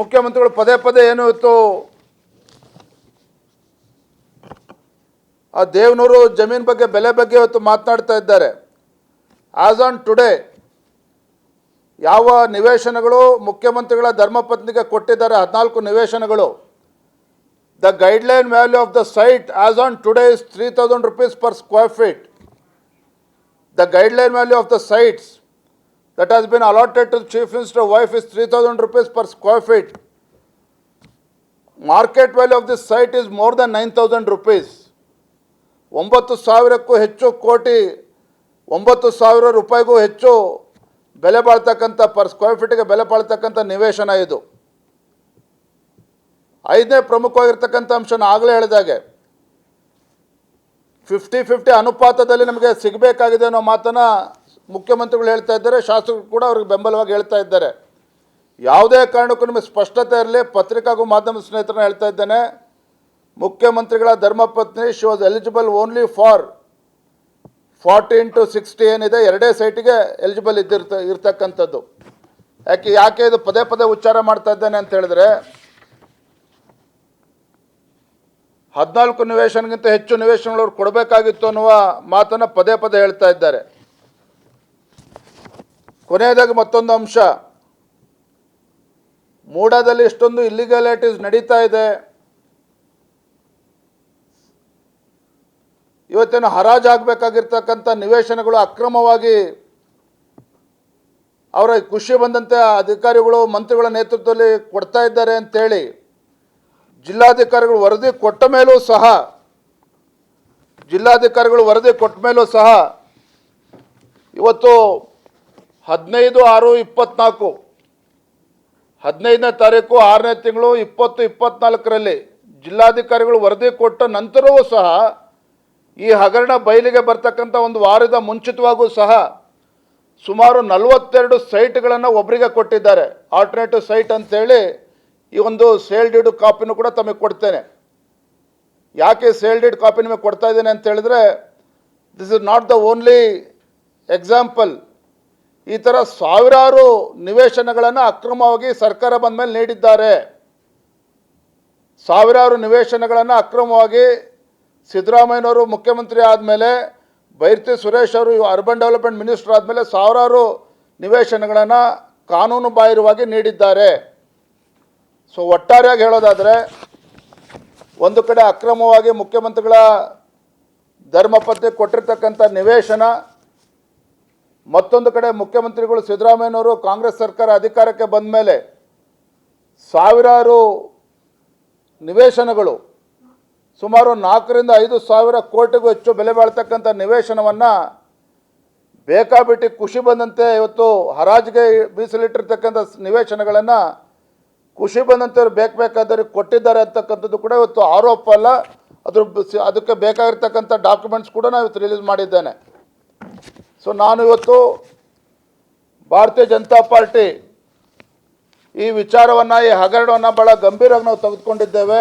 ಮುಖ್ಯಮಂತ್ರಿಗಳು ಪದೇ ಪದೇ ಏನು ಇತ್ತು? ಆ ದೇವನೂರು ಜಮೀನ್ ಬಗ್ಗೆ, ಬೆಲೆ ಬಗ್ಗೆ ಇವತ್ತು ಮಾತನಾಡ್ತಾ ಇದ್ದಾರೆ. ಆಸ್ ಆನ್ ಟುಡೇ ಯಾವ ನಿವೇಶನಗಳು ಮುಖ್ಯಮಂತ್ರಿಗಳ ಧರ್ಮಪತ್ನಿಗೆ ಕೊಟ್ಟಿದ್ದಾರೆ? ಹದಿನಾಲ್ಕು ನಿವೇಶನಗಳು. The guideline value of the site as on today is three thousand rupees per square feet the guideline value of the sites that has been allotted to the chief minister wife is 3000 rupees per square feet. Market value of this site is more than 9000 rupees. ಒಂಬತ್ತು ಸಾವಿರಕ್ಕೂ ಹೆಚ್ಚು ಕೋಟಿ, ಒಂಬತ್ತು ಸಾವಿರ ರೂಪಾಯಿಗೂ ಹೆಚ್ಚು ಬೆಲೆ ಬಾಳ್ತಕ್ಕಂಥ per square ಫೀಟ್ಗೆ ಬೆಲೆ ಬಾಳ್ತಕ್ಕಂಥ ನಿವೇಶನ ಇದು ಐದನೇ ಪ್ರಮುಖವಾಗಿರ್ತಕ್ಕಂಥ ಅಂಶನ ಆಗಲೇ ಹೇಳಿದಾಗೆ ಫಿಫ್ಟಿ ಫಿಫ್ಟಿ ಅನುಪಾತದಲ್ಲಿ ನಮಗೆ ಸಿಗಬೇಕಾಗಿದೆ ಅನ್ನೋ ಮಾತನ್ನು ಮುಖ್ಯಮಂತ್ರಿಗಳು ಹೇಳ್ತಾ ಇದ್ದಾರೆ, ಶಾಸಕರು ಕೂಡ ಅವ್ರಿಗೆ ಬೆಂಬಲವಾಗಿ ಹೇಳ್ತಾ ಇದ್ದಾರೆ. ಯಾವುದೇ ಕಾರಣಕ್ಕೂ ನಿಮಗೆ ಸ್ಪಷ್ಟತೆ ಇರಲಿ, ಪತ್ರಿಕಾಗೂ ಮಾಧ್ಯಮ ಸ್ನೇಹಿತರನ್ನ ಹೇಳ್ತಾ ಇದ್ದೇನೆ. ಮುಖ್ಯಮಂತ್ರಿಗಳ ಧರ್ಮಪತ್ನಿ she was eligible only for fourteen to sixty ಏನಿದೆ, ಎರಡೇ ಸೈಟಿಗೆ ಎಲಿಜಿಬಲ್ ಇದ್ದಿರ್ತ, ಇರ್ತಕ್ಕಂಥದ್ದು. ಯಾಕೆ ಯಾಕೆ ಇದು ಪದೇ ಪದೇ ಉಚ್ಚಾರ ಮಾಡ್ತಾ ಇದ್ದೇನೆ ಅಂತ ಹೇಳಿದ್ರೆ, ಹದಿನಾಲ್ಕು ನಿವೇಶನಗಿಂತ ಹೆಚ್ಚು ನಿವೇಶನಗಳು ಕೊಡಬೇಕಾಗಿತ್ತು ಅನ್ನುವ ಮಾತನ್ನು ಪದೇ ಪದೇ ಹೇಳ್ತಾ ಇದ್ದಾರೆ. ಕೊನೆಯದಾಗಿ ಮತ್ತೊಂದು ಅಂಶ. ಮೂಡಾದಲ್ಲಿ ಇಷ್ಟೊಂದು ಇಲ್ಲಿಗಾಲಿಟೀಸ್ ನಡೀತಾ ಇದೆ. ಇವತ್ತೇನು ಹರಾಜಾಗಬೇಕಾಗಿರ್ತಕ್ಕಂಥ ನಿವೇಶನಗಳು ಅಕ್ರಮವಾಗಿ ಅವರ ಖುಷಿ ಬಂದಂತೆ ಅಧಿಕಾರಿಗಳು, ಮಂತ್ರಿಗಳ ನೇತೃತ್ವದಲ್ಲಿ ಕೊಡ್ತಾ ಇದ್ದಾರೆ ಅಂತೇಳಿ ಜಿಲ್ಲಾಧಿಕಾರಿಗಳು ವರದಿ ಕೊಟ್ಟ ಮೇಲೂ ಸಹ, ಜಿಲ್ಲಾಧಿಕಾರಿಗಳು ವರದಿ ಕೊಟ್ಟ ಮೇಲೂ ಸಹ ಇವತ್ತು ಹದಿನೈದು, ಆರು, ಇಪ್ಪತ್ನಾಲ್ಕು. ಹದಿನೈದನೇ ತಾರೀಕು, ಆರನೇ ತಿಂಗಳು, ಇಪ್ಪತ್ತು, ಇಪ್ಪತ್ನಾಲ್ಕರಲ್ಲಿ ಜಿಲ್ಲಾಧಿಕಾರಿಗಳು ವರದಿ ಕೊಟ್ಟ ನಂತರವೂ ಸಹ ಈ ಹಗರಣ ಬಯಲಿಗೆ ಬರ್ತಕ್ಕಂಥ ಒಂದು ವಾರದ ಮುಂಚಿತವಾಗೂ ಸಹ ಸುಮಾರು ನಲವತ್ತೆರಡು ಸೈಟ್ಗಳನ್ನು ಒಬ್ಬರಿಗೆ ಕೊಟ್ಟಿದ್ದಾರೆ. ಆಲ್ಟರ್ನೇಟಿವ್ ಸೈಟ್ ಅಂತೇಳಿ ಈ ಒಂದು ಸೇಲ್ಡಿಡ್ ಕಾಪಿನೂ ಕೂಡ ತಮಗೆ ಕೊಡ್ತೇನೆ. ಯಾಕೆ ಸೇಲ್ಡಿಡ್ ಕಾಪಿ ನಿಮಗೆ ಕೊಡ್ತಾ ಇದ್ದೇನೆ ಅಂತ ಹೇಳಿದ್ರೆ this is not the only example ಈ ಥರ ಸಾವಿರಾರು ನಿವೇಶನಗಳನ್ನು ಅಕ್ರಮವಾಗಿ ಸರ್ಕಾರ ಬಂದ ಮೇಲೆ ನೀಡಿದ್ದಾರೆ. ಸಾವಿರಾರು ನಿವೇಶನಗಳನ್ನು ಅಕ್ರಮವಾಗಿ ಸಿದ್ದರಾಮಯ್ಯನವರು ಮುಖ್ಯಮಂತ್ರಿ ಆದಮೇಲೆ ಬೈರ್ತಿ ಸುರೇಶ್ ಅವರು ಅರ್ಬನ್ ಡೆವಲಪ್ಮೆಂಟ್ ಮಿನಿಸ್ಟರ್ ಆದಮೇಲೆ ಸಾವಿರಾರು ನಿವೇಶನಗಳನ್ನು ಕಾನೂನು ಬಾಹಿರವಾಗಿ ನೀಡಿದ್ದಾರೆ. ಸೊ ಒಟ್ಟಾರೆಯಾಗಿ ಹೇಳೋದಾದರೆ ಒಂದು ಕಡೆ ಅಕ್ರಮವಾಗಿ ಮುಖ್ಯಮಂತ್ರಿಗಳ ಧರ್ಮಪತ್ನಿ ಕೊಟ್ಟಿರ್ತಕ್ಕಂಥ ನಿವೇಶನ ಮತ್ತೊಂದು ಕಡೆ ಮುಖ್ಯಮಂತ್ರಿಗಳು ಸಿದ್ದರಾಮಯ್ಯನವರು ಕಾಂಗ್ರೆಸ್ ಸರ್ಕಾರ ಅಧಿಕಾರಕ್ಕೆ ಬಂದ ಮೇಲೆ ಸಾವಿರಾರು ನಿವೇಶನಗಳು, ಸುಮಾರು ನಾಲ್ಕರಿಂದ ಐದು ಸಾವಿರ ಕೋಟಿಗೂ ಹೆಚ್ಚು ಬೆಲೆ ಬಾಳ್ತಕ್ಕಂಥ ನಿವೇಶನವನ್ನು ಬೇಕಾಬಿಟ್ಟಿ ಖುಷಿ ಬಂದಂತೆ ಇವತ್ತು ಹರಾಜಿಗೆ ಮೀಸಲಿಟ್ಟಿರ್ತಕ್ಕಂಥ ನಿವೇಶನಗಳನ್ನು ಖುಷಿ ಬಂದಂತೆ ಅವ್ರು ಬೇಕು ಬೇಕಾದವ್ರಿಗೆ ಕೊಟ್ಟಿದ್ದಾರೆ ಅಂತಕ್ಕಂಥದ್ದು ಕೂಡ ಇವತ್ತು ಆರೋಪ ಅಲ್ಲ. ಅದ್ರ ಅದಕ್ಕೆ ಬೇಕಾಗಿರ್ತಕ್ಕಂಥ ಡಾಕ್ಯುಮೆಂಟ್ಸ್ ಕೂಡ ನಾನು ಇವತ್ತು ರಿಲೀಸ್ ಮಾಡಿದ್ದೇನೆ. ಸೊ ನಾನು ಇವತ್ತು ಭಾರತೀಯ ಜನತಾ ಪಾರ್ಟಿ ಈ ವಿಚಾರವನ್ನು ಈ ಹಗರಣವನ್ನು ಭಾಳ ಗಂಭೀರವಾಗಿ ನಾವು ತೆಗೆದುಕೊಂಡಿದ್ದೇವೆ.